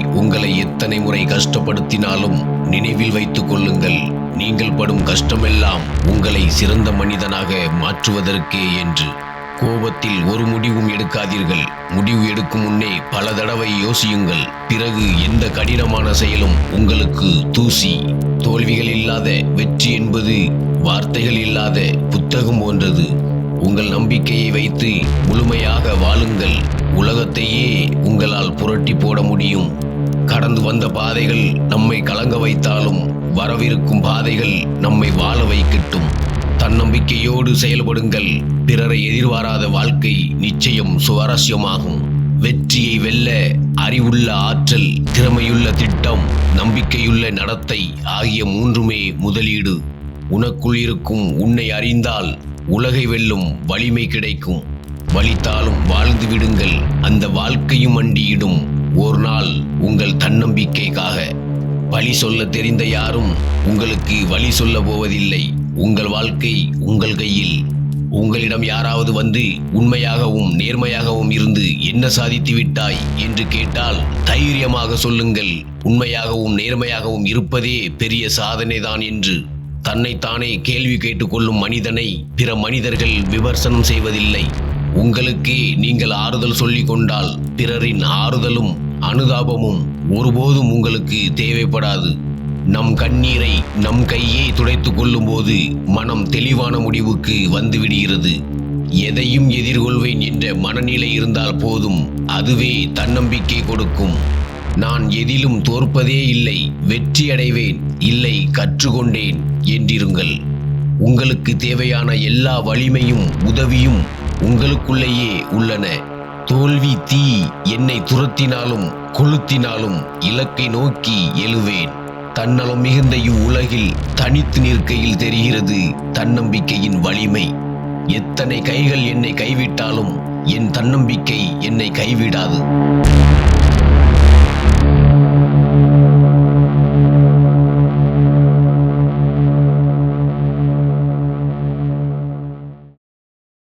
உங்களை எத்தனை முறை கஷ்டப்படுத்தினாலும் நினைவில் வைத்துக் கொள்ளுங்கள். நீங்கள் படும் கஷ்டமெல்லாம் உங்களை சிறந்த மனிதனாக மாற்றுவதற்கே என்று. கோபத்தில் ஒரு முடிவும் எடுக்காதீர்கள். முடிவு எடுக்கும் முன்னே பல தடவை யோசியுங்கள். பிறகு எந்த கடினமான செயலும் உங்களுக்கு தூசி. தோல்விகள் இல்லாத வெற்றி என்பது வார்த்தைகள் இல்லாத புத்தகம் போன்றது. உங்கள் நம்பிக்கையை வைத்து முழுமையாக வாழுங்கள். உலகத்தையே உங்களால் புரட்டி போட முடியும். கடந்து வந்த பாதைகள் நம்மை கலங்க வைத்தாலும் வரவிருக்கும் பாதைகள் நம்மை வாழ வைக்கட்டும். தன்னம்பிக்கையோடு செயல்படுங்கள். பிறரை எதிர்பாராத வாழ்க்கை நிச்சயம் சுவாரஸ்யமாகும். வெற்றியை வெல்ல அறிவுள்ள ஆற்றல் திறமையுள்ள திட்டம் நம்பிக்கையுள்ள நடத்தை ஆகிய மூன்றுமே முதலீடு. உனக்குள் இருக்கும் உன்னை அறிந்தால் உலகை வெல்லும் வலிமை கிடைக்கும். வலித்தாலும் வாழ்ந்து விடுங்கள். அந்த வாழ்க்கையும் அண்டியிடும் ஒரு நாள் உங்கள் தன்னம்பிக்கைக்காக. வழி சொல்ல தெரிந்த யாரும் உங்களுக்கு வழி சொல்ல போவதில்லை. உங்கள் வாழ்க்கை உங்கள் கையில். உங்களிடம் யாராவது வந்து உண்மையாகவும் நேர்மையாகவும் இருந்து என்ன சாதித்து விட்டாய் என்று கேட்டால் தைரியமாக சொல்லுங்கள். உண்மையாகவும் நேர்மையாகவும் இருப்பதே பெரிய சாதனைதான் என்று. தன்னைத்தானே கேள்வி கேட்டுக்கொள்ளும் மனிதனை பிற மனிதர்கள் விமர்சனம் செய்வதில்லை. உங்களுக்கே நீங்கள் ஆறுதல் சொல்லிக் கொண்டால் பிறரின் ஆறுதலும் அனுதாபமும் ஒருபோதும் உங்களுக்கு தேவைப்படாது. நம் கண்ணீரை நம் கையே துடைத்துக் கொள்ளும்போது மனம் தெளிவான முடிவுக்கு வந்துவிடுகிறது. எதையும் எதிர்கொள்வேன் என்ற மனநிலை இருந்தால் போதும் அதுவே தன்னம்பிக்கை கொடுக்கும். நான் எதிலும் தோற்பதே இல்லை வெற்றி அடைவேன் இல்லை கற்றுக்கொண்டேன். என்றிருங்கள். உங்களுக்கு தேவையான எல்லா வலிமையும் உதவியும் உங்களுக்குள்ளேயே உள்ளன. தோல்வி தீ என்னை துரத்தினாலும் கொளுத்தினாலும் இலக்கை நோக்கி எழுவேன். தன்னலம் மிகுந்த இவ்வுலகில் தனித்து நிற்கையில் தெரிகிறது தன்னம்பிக்கையின் வலிமை. எத்தனை கைகள் என்னை கைவிட்டாலும் என் தன்னம்பிக்கை என்னை கைவிடாது.